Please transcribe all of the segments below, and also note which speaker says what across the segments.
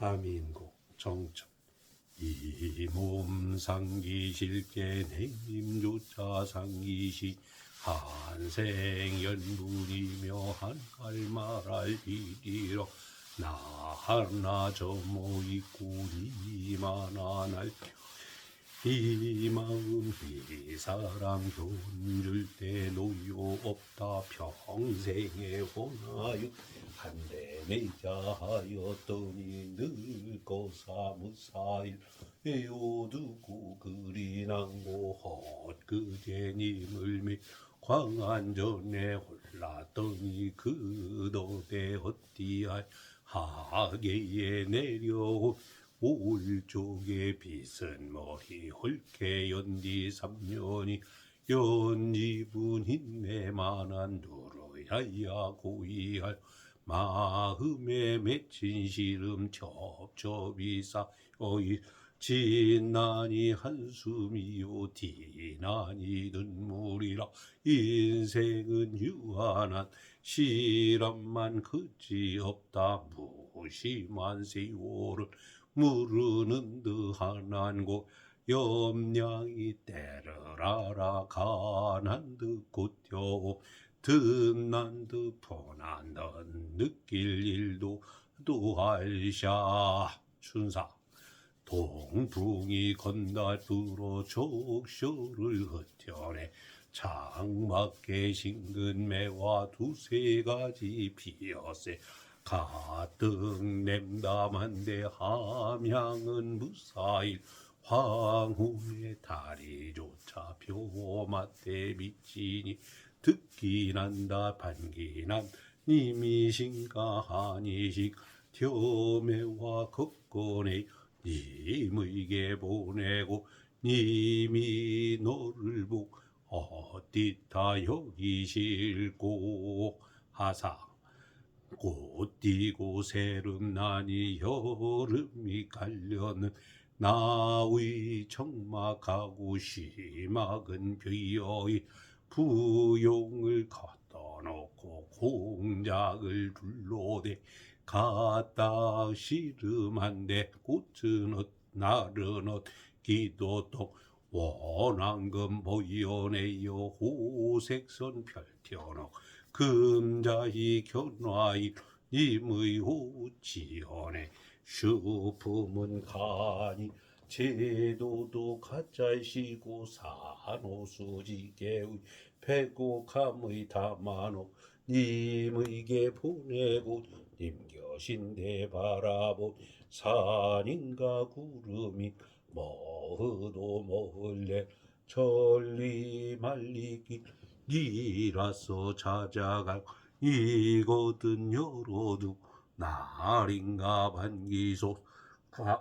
Speaker 1: 삼인곡 정점 이몸 상기실게 내님조차 상기시 한생 연분이며 한갈 말할 일이로 나 하나 저모 있고 니만 안할 이 마음 이 사랑 돈줄 때 노요 없다 평생에 원하여 한대 매자 하였더니 늙고사 무사일 에워두고 그리 난고 헛그제 님을 미 광안전에 올랐더니 그도대 어디할 하계에 내려온 올 쪽에 빗은 머리 홀게 연디 삼년이 연지분 힘내만한 누러야야 고이할 마음에 맺힌 시름 첩첩이 쌓여이 진난이 한숨이요 디난이 눈물이라 인생은 유한한 시련만 그지 없다 무심한 세월을 무르는 듯한 곳 염량이 때르라라 가난 듯 곧겨 든난 듯 뻔한 듯 느낄 일도 또할샤. 춘사. 동풍이 건달으로 족쇼를 흩겨내 장막계 싱근 매와 두세 가지 피어세 가득 냄담한데 함양은 무사일 황후의 다리조차 표맛대 비치니 듣기 난다 반기 난 님이신가 하니식 겸해와 걷거네 님에게 보내고 님이 너를 복 어디다 여기 실고 하사 꽃띠고 세름나니 여름이 갈려는 나의 청막하고 심막은 비어이 부용을 갖다 놓고 공작을 둘러대 갖다 씨름한데 꽃은 옷 나른 옷 기도떡 원앙금 보여내요 호색선 별태어놓 금자이 견화이 님의 호지연에 슈품은 가니 제도도 가짜이시고 산호수지개의 배고감의 담아놓 님에게 보내고 님겨신데 바라보 산인가 구름이 머흐도 머흘래 천리 말리기 니라서 찾아갈 이거든 열어두 날인가 반기소. 하-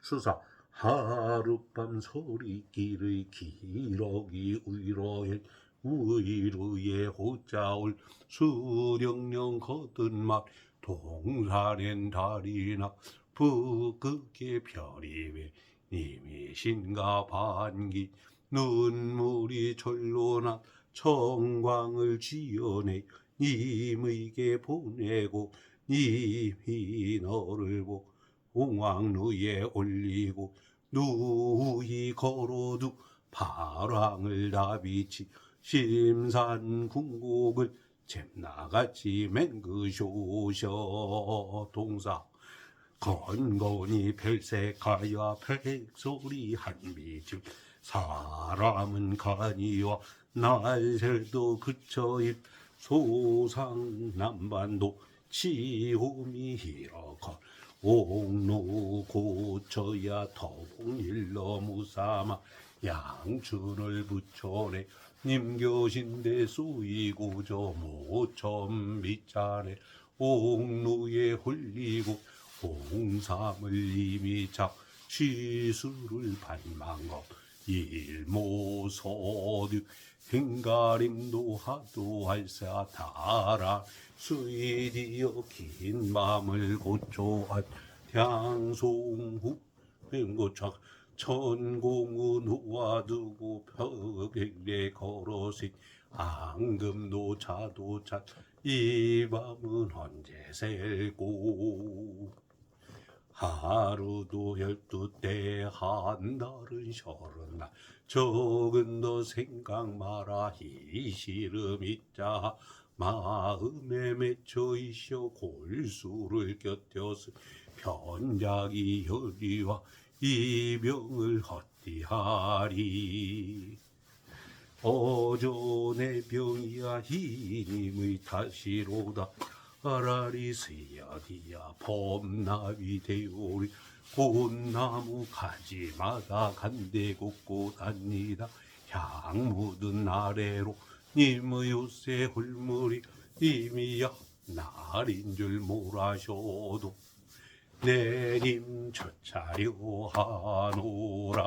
Speaker 1: 수사. 하룻밤 소리길의 기러기 위로해 우이루에 호자올 수령령 거든 막 동산엔 달이나 북극의 별이 왜 님이신가 반기. 눈물이 절로 난 청광을 지어내 님에게 보내고 님이 너를 보 공왕루에 올리고 누이 걸어두 파랑을 다 비치 심산 궁곡을 잼나같이 맹그쇼셔 동사 건건이 별색하여 백소리 한비중 사람은 간이와 날새도 그쳐 입 소상 남반도 치움이 이러건 옥로 고쳐야 더일러 무사마 양춘을 붙여내 님교신대 수이고 저 모천 밑자네. 옥루에 홀리고 홍삼을 이미 잡 취수를 반망거 일모서득 행가림도 하도 할사 다라. 수이디어 긴 맘을 고초한 향송후 맹고착 천공은 놓아두고 벽에 걸어식 앙금도 자도 잣이 밤은 언제 셀고 하루도 열두 때 한 달은 서른 날 적은 너 생각 마라. 이 시름 있자 마음에 맺혀 있어 골수를 곁여서 편작이 열이와 이병을 헛디하리. 어전의 병이야. 희님의 탓이로다 아라리 스야디야. 봄나비 대오리 꽃나무 가지마다 간대 걷고 다니다. 향 묻은 아래로 님의 요새 홀물이 님이야. 날인 줄 몰아셔도 내님 저차려 하노라